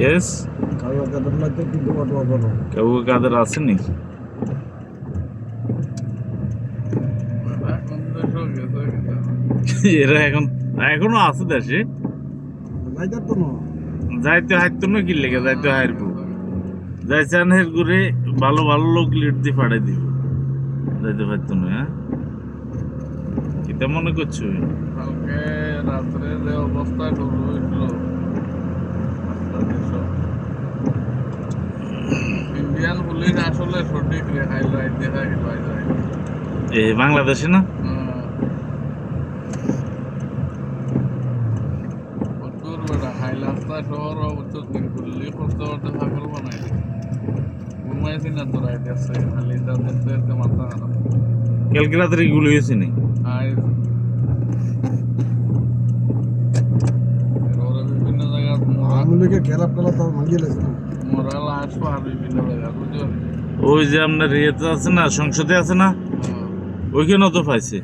Yes কারও কেউ কাদের আসেনি এরা এখন, এখনও আছে দেশে। যাইতে হাইতো না কি লেগে, যাইতে হাইরব। যাইছান হের ঘুরে ভালো ভালো লোক লিড দিয়ে পাঠাই দিব। যাইতে পারতো না হ্যাঁ? কিতা মনে করছ? কালকে রাত্রে যে অবস্থা শুরু আসলে সঠিক দেখা বাংলাদেশে না? রাস্তা শহর প্রচুর গুল্লি করতে করতে পাগল বানাই ঘুমাইছি না তো রাইট আছে খালি তা দেখতে দেখতে মাথা খারাপ। কালকে রাত্রে গুলি হয়েছে নি? বিভিন্ন খেলা তো মাগিয়ে লেছে মোরাল ওই যে আপনার ইয়েতে আছে না সংসদে আছে না? ওইখানেও তো পাইছে?